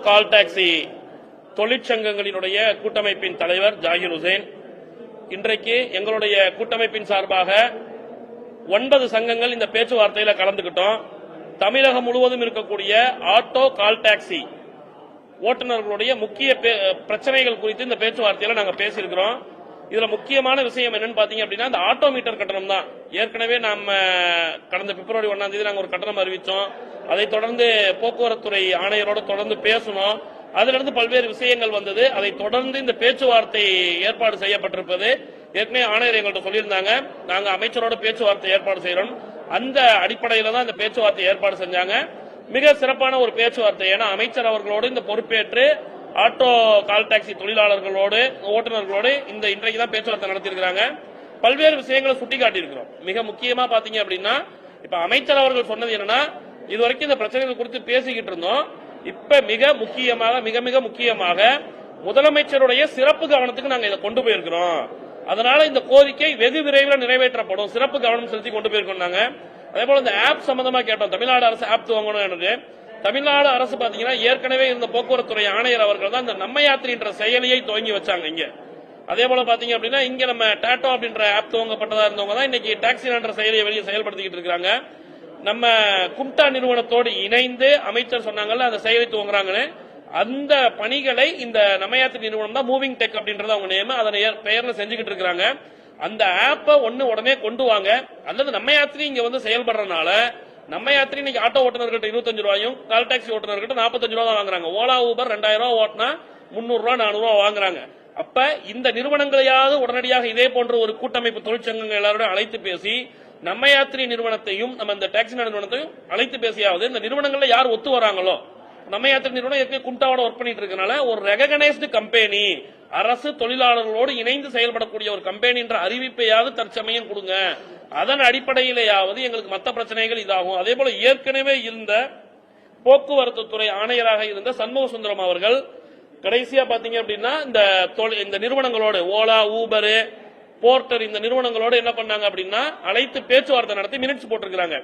Call taxi தொழிற்சங்கங்களினுடைய கூட்டமைப்பின் தலைவர் Zakir Hussein இன்றைக்கு எங்களுடைய கூட்டமைப்பின் சார்பாக ஒன்பது சங்கங்கள் இந்த பேச்சுவார்த்தையில கலந்துகிட்டோம். தமிழகம் முழுவதும் இருக்கக்கூடிய ஆட்டோ கால் டாக்ஸி ஓட்டுநர்களுடைய முக்கிய பே- பிரச்சனைகள் குறித்து இந்த பேச்சுவார்த்தையில நாங்கள் பேசியிருக்கிறோம். இதுல முக்கியமான விஷயம் என்னன்னு பாத்தீங்க அப்படின்னா இந்த ஆட்டோ மீட்டர் கட்டணம் தான். ஏற்கனவே நாம கடந்த பிப்ரவரி ஒன்னாம் தேதி நாங்க ஒரு கட்டணம் அறிவிச்சோம். அதைத் தொடர்ந்து போக்குவரத்துறை ஆணையரோட தொடர்ந்து பேசணும் அதிலிருந்து பல்வேறு விஷயங்கள் வந்தது. அதை தொடர்ந்து இந்த பேச்சுவார்த்தை ஏற்பாடு செய்யப்பட்டிருப்பது. ஏற்கனவே ஆணையர் எங்கள்கிட்ட சொல்லியிருந்தாங்க. நாங்க அமைச்சரோட பேச்சுவார்த்தை ஏற்பாடு செய்யறோம். அந்த அடிப்படையில தான் இந்த பேச்சுவார்த்தை ஏற்பாடு செஞ்சாங்க. மிக சிறப்பான ஒரு பேச்சுவார்த்தை. ஏன்னா அமைச்சர் அவர்களோடு இந்த பொறுப்பேற்று ஆட்டோ கால் டாக்ஸி தொழிலாளர்களோடு ஓட்டுநர்களோடு இந்த இன்றைக்கு தான் பேச்சுவார்த்தை நடத்தியிருக்கிறாங்க. பல்வேறு விஷயங்களை சுட்டிக்காட்டியிருக்கிறோம். மிக முக்கியமா பாத்தீங்க அப்படின்னா இப்ப அமைச்சர் அவர்கள் சொன்னது என்னன்னா இதுவரைக்கும் இந்த பிரச்சனைகள் குறித்து பேசிக்கிட்டு இருந்தோம். இப்ப மிக முக்கியமாக மிக மிக முக்கியமாக முதலமைச்சருடைய சிறப்பு கவனத்துக்கு நாங்க இதை கொண்டு போயிருக்கிறோம். அதனால இந்த கோரிக்கை வெகு விரைவில் நிறைவேற்றப்படும். சிறப்பு கவனம் செலுத்தி கொண்டு போயிருக்கோம் நாங்க. அதே போல இந்த ஆப் சம்பந்தமா கேட்டோம். தமிழ்நாடு அரசு ஆப் துவங்கணும் எனக்கு தமிழ்நாடு அரசு பாத்தீங்கன்னா ஏற்கனவே இருந்த போக்குவரத்துறை ஆணையர் அவர்கள் தான் இந்த நம்ம யாத்திரின்ற செயலியை துவங்கி வச்சாங்க இங்க. அதே போல பாத்தீங்க அப்படின்னா இங்க நம்ம டாட்டோ அப்படின்ற ஆப் துவங்கப்பட்டதா இருந்தவங்க தான் இன்னைக்கு டாக்ஸி என்ற செயலியை வெளியே செயல்படுத்திக்கிட்டு இருக்காங்க. நம்ம கும்டா நிறுவனத்தோடு இணைந்து அமைச்சர் சொன்னாங்கல்ல அந்த செயலை துவங்குறாங்கன்னு. அந்த பணிகளை இந்த நமயாத்திரி நிறுவனம் தான் மூவிங் டெக் அப்படின்றது அவங்க நேம் அதனை பெயர்ல செஞ்சுக்கிட்டு இருக்கிறாங்க. அந்த ஆப்பை ஒன்னு உடனே கொண்டு வாங்க. அல்லது நம்ம யாத்திரி இங்க வந்து செயல்படுறதுனால நம்ம யாத்திரி இன்னைக்கு ஆட்டோ ஓட்டுநர்கிட்ட இருபத்தஞ்சு ரூபாயும் கால் டாக்ஸி ஓட்டுநர்கிட்ட நாற்பத்தஞ்சு ரூபா தான் வாங்குறாங்க. ஓலா ஊபர் ரெண்டாயிரம் ரூபா ஓட்டினா முன்னூறு ரூபா நானூறு ரூபா வாங்குறாங்க. அப்ப இந்த நிறுவனங்களையாவது உடனடியாக இதே போன்ற ஒரு கூட்டமைப்பு தொழிற்சங்கங்கள் எல்லாரோட அழைத்து பேசி நம்ம யாத்திரி நிறுவனத்தையும் நம்ம இந்த டாக்ஸி நிறுவனத்தையும் அழைத்து பேசியாவது இந்த நிறுவனங்கள்ல யார் ஒத்து வராங்களோ நம்ம யாத்திரை நிறுவனம் ஏற்கனவே குண்டாவோட ஒர்க் பண்ணிட்டு இருக்கனால ஒரு ரெகனைஸ்டு கம்பெனி அரசு தொழிலாளர்களோடு இணைந்து செயல்படக்கூடிய ஒரு கம்பெனின்ற அறிவிப்பையாவது தற்சமயம் கொடுங்க. அதன் அடிப்படையிலேயாவது எங்களுக்கு மற்ற பிரச்சனைகள் இதாகும். அதே போல ஏற்கனவே இருந்த போக்குவரத்து துறை ஆணையராக இருந்த சண்முக சுந்தரம் அவர்கள் கடைசியா பாத்தீங்க அப்படின்னா இந்த தொழில் இந்த நிறுவனங்களோடு ஓலா ஊபரு போர்ட்டர் இந்த நிறுவனங்களோடு என்ன பண்ணாங்க அப்படின்னா அழைத்து பேச்சுவார்த்தை நடத்தி மினிட்ஸ் போட்டிருக்கிறாங்க.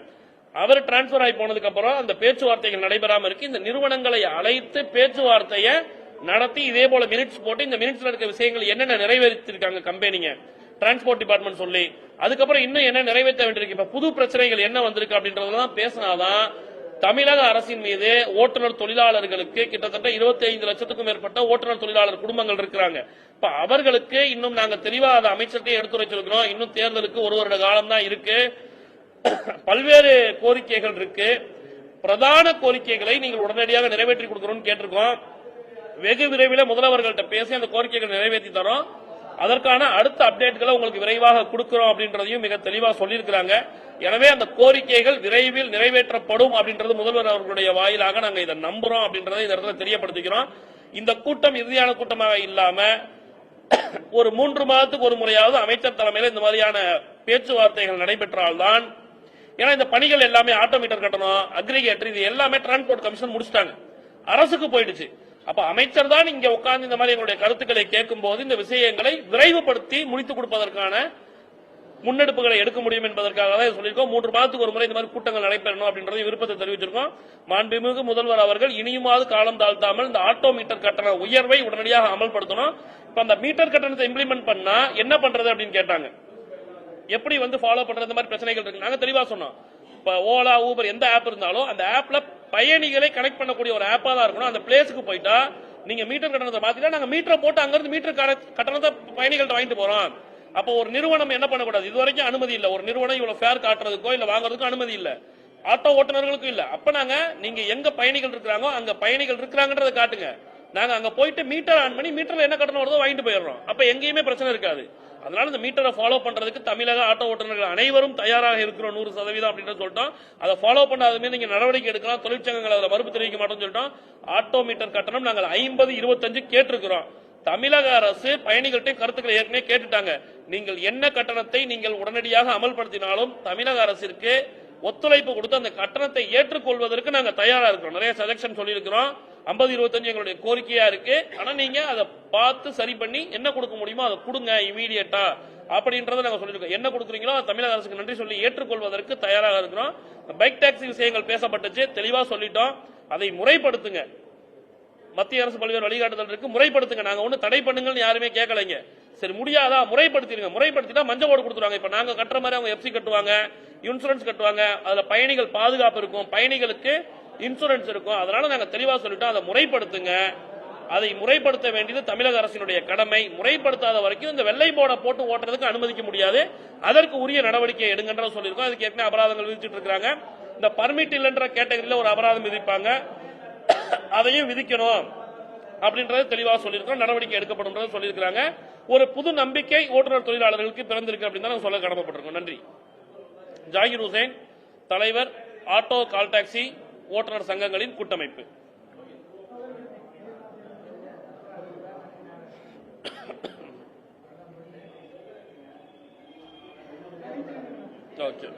அவர் டிரான்ஸ்பர் ஆகி போனதுக்கு அப்புறம் அந்த பேச்சுவார்த்தைகள் நடைபெறாம இருக்கு. இந்த நிறுவனங்களை அழைத்து பேச்சுவார்த்தையை நடத்தி இதே போல மினிட்ஸ் போட்டு இந்த மினிட்ஸ்ல இருக்க விஷயங்கள் என்னென்ன நிறைவேற்றிருக்காங்க கம்பெனிங்க டிரான்ஸ்போர்ட் டிபார்ட்மெண்ட் சொல்லி. அதுக்கப்புறம் இன்னும் என்ன நிறைவேற்ற வேண்டியிருக்கு? இப்ப புது பிரச்சனைகள் என்ன வந்திருக்கு அப்படின்றதெல்லாம் பேசினாதான் தமிழக அரசின் மீது ஓட்டுநர் தொழிலாளர்களுக்கு கிட்டத்தட்ட 25 ஐந்து லட்சத்துக்கும் மேற்பட்ட ஓட்டுநர் தொழிலாளர் குடும்பங்கள் இருக்கிறாங்க. இப்ப அவர்களுக்கு இன்னும் நாங்க தெளிவா அதை அமைச்சர்கிட்ட எடுத்துரைச்சிருக்கிறோம். இன்னும் தேர்தலுக்கு ஒரு வருட காலம் தான் இருக்கு. பல்வேறு கோரிக்கைகள் இருக்கு. பிரதான கோரிக்கைகளை நீங்கள் உடனடியாக நிறைவேற்றி கொடுக்கணும்னு கேட்டிருக்கோம். வெகு விரைவில் முதல்வர்கள்ட்ட பேசி அந்த கோரிக்கைகளை நிறைவேற்றி தரோம். அதற்கான அடுத்த அப்டேட்களை உங்களுக்கு விரைவாக கொடுக்கிறோம் அப்படின்றதையும் மிக தெளிவாக சொல்லியிருக்கிறாங்க. எனவே அந்த கோரிக்கைகள் விரைவில் நிறைவேற்றப்படும் அப்படின்றது முதல்வர் அவர்களுடைய வாயிலாக நாங்கள் இதை நம்புறோம் அப்படின்றத இந்த இடத்துல தெரியப்படுத்திக்கிறோம். இந்த கூட்டம் இறுதியான கூட்டமாக இல்லாம ஒரு மூன்று மாதத்துக்கு ஒரு முறையாவது அமைச்சர் தலைமையில் இந்த மாதிரியான பேச்சுவார்த்தைகள் நடைபெற்றால்தான் ஏன்னா இந்த பணிகள் எல்லாமே ஆட்டோமீட்டர் கட்டணம் அக்ரிகேட்டர் இது எல்லாமே டிரான்ஸ்போர்ட் கமிஷன் முடிச்சிட்டாங்க. அரசுக்கு போயிடுச்சு. அப்ப அமைச்சர் தான் இங்க உட்கார்ந்து இந்த மாதிரி எங்களுடைய கருத்துக்களை கேட்கும் போது இந்த விஷயங்களை விரைவுபடுத்தி முடித்துக் கொடுப்பதற்கான முன்னெடுப்புகளை எடுக்க முடியும் என்பதற்காக தான் சொல்லியிருக்கோம். மூன்று மாதத்துக்கு ஒரு முறை இந்த மாதிரி கூட்டங்கள் நடைபெறணும் அப்படின்றது விருப்பத்தை தெரிவிச்சிருக்கோம். மாண்புமிகு முதல்வர் அவர்கள் இனியுமாவது காலம் தாழ்த்தாமல் இந்த ஆட்டோ மீட்டர் கட்டண உயர்வை உடனடியாக அமல்படுத்தணும். இப்ப அந்த மீட்டர் கட்டணத்தை இம்ப்ளிமெண்ட் பண்ணா என்ன பண்றது அப்படின்னு கேட்டாங்க. எப்படி வந்து ஃபாலோ பண்றது இந்த மாதிரி பிரச்சனைகள் இருக்கு. நாங்க தெளிவா சொன்னோம். இப்ப ஓலா ஊபர் எந்த ஆப் இருந்தாலும் அந்த ஆப்ல பயணிகளை கனெக்ட் பண்ணக்கூடிய ஒரு ஆப்பா தான் இருக்கணும். அந்த பிளேஸுக்கு போயிட்டா நீங்க மீட்டர் கட்டணத்தை மாத்திட்டா நாங்க மீட்டரை போட்டு அங்க இருந்து மீட்டர் கட்டணத்தை பயணிகள்கிட்ட வாங்கிட்டு போறோம். அப்போ ஒரு நிறுவனம் என்ன பண்ணக்கூடாது? இது வரைக்கும் அனுமதி இல்ல. ஒரு நிறுவனம் இவ்வளவு ஃபேர் காட்டுறதுக்கோ இல்ல வாங்குறதுக்கோ அனுமதி இல்ல. ஆட்டோ ஓட்டுநர்களுக்கும் இல்ல. அப்ப நாங்க நீங்க எங்க பயணிகள் இருக்கிறாங்களோ அங்க பயணிகள் இருக்கிறாங்கன்றதை காட்டுங்க. நாங்க அங்க போயிட்டு மீட்டர் ஆன் பண்ணி மீட்டர்ல என்ன கட்டணம் வருதோ வாங்கிட்டு போயிடுறோம். அப்ப எங்கேயுமே பிரச்சனை இருக்காது. அதனால இந்த மீட்டரை ஃபாலோ பண்றதுக்கு தமிழக ஆட்டோ ஓட்டுநர்கள் அனைவரும் தயாராக இருக்கிறோம். நூறு சதவீதம் அப்படின்னு சொல்லிட்டோம். அதை ஃபாலோ பண்ணாதமே மீது நீங்க நடவடிக்கை எடுக்கலாம். தொழிற்சங்கங்கள் அதில் மறுப்பு தெரிவிக்க மாட்டோம்னு சொல்லிட்டோம். ஆட்டோ மீட்டர் கட்டணம் நாங்கள் ஐம்பது இருபத்தஞ்சு கேட்டிருக்கிறோம். தமிழக அரசு பயணிகள்கிட்ட கருத்துக்களை ஏற்கனவே கேட்டுட்டாங்க. நீங்கள் என்ன கட்டணத்தை நீங்கள் உடனடியாக அமல்படுத்தினாலும் தமிழக அரசிற்கு ஒத்துழைப்பு கொடுத்து அந்த கட்டணத்தை ஏற்றுக்கொள்வதற்கு நாங்கள் தயாரா இருக்கிறோம். நிறைய சஜெக்ஷன் சொல்லியிருக்கிறோம். ஐம்பது இருபத்தஞ்சு எங்களுடைய கோரிக்கையா இருக்கு. ஆனா நீங்க அதை பார்த்து சரி பண்ணி என்ன கொடுக்க முடியுமோ அதை கொடுங்க இமீடியட்டா அப்படின்றத நாங்க சொல்லியிருக்கோம். என்ன கொடுக்குறீங்களோ தமிழக அரசுக்கு நன்றி சொல்லி ஏற்றுக்கொள்வதற்கு தயாராக இருக்கிறோம். பைக் டாக்ஸி விஷயங்கள் பேசப்பட்டுச்சு தெளிவா சொல்லிட்டோம். அதை முறைப்படுத்துங்க. மத்திய அரசு பல்வேறு வழிகாட்டுதல் இருக்கு. முறைப்படுத்துங்க. நாங்க ஒண்ணு தடை பண்ணுங்கன்னு யாருமே கேட்கலைங்க. சரி முடியாதா? முறைப்படுத்திடுங்க. முறைப்படுத்திட்டா மஞ்சள் போர்டு கொடுத்துருவாங்க. இப்ப நாங்க கட்டுற மாதிரி அவங்க எஃப்சி கட்டுவாங்க இன்சூரன்ஸ் கட்டுவாங்க. அதுல பயணிகள் பாதுகாப்பு இருக்கும். பயணிகளுக்கு இன்சூரன்ஸ் இருக்கும் அதனால நாங்க தெளிவா சொல்லிட்டோம் அதை முறைப்படுத்துங்க. அதை முறைப்படுத்த வேண்டியது தமிழக அரசினுடைய கடமை. முறைப்படுத்தாத வரைக்கும் இந்த வெள்ளை போர்டை போட்டு ஓட்டுறதுக்கு அனுமதிக்க முடியாது. அதற்கு உரிய நடவடிக்கை எடுங்கன்ற சொல்லியிருக்கோம். அதுக்கு ஏற்கனவே அபராதங்கள் விதிச்சிட்டு இருக்காங்க இந்த பர்மிட் இல்லைன்ற கேட்டகரியில ஒரு அபராதம் விதிப்பாங்க. அதையும் விதிக்கணும் அப்படின்றத தெளிவாக சொல்லியிருக்கோம். நடவடிக்கை எடுக்கப்படும் சொல்லியிருக்கிறாங்க. ஒரு புது நம்பிக்கை ஓட்டுநர் தொழிலாளர்களுக்கு பிறந்திருக்கு அப்படின்னு தான் நாங்கள் சொல்ல கடமைப்பட்டிருக்கோம். நன்றி. ஜாகிர் ஹுசைன் தலைவர் ஆட்டோ கால் டாக்ஸி ஓட்டுநர் சங்கங்களின் கூட்டமைப்பு. ஓகே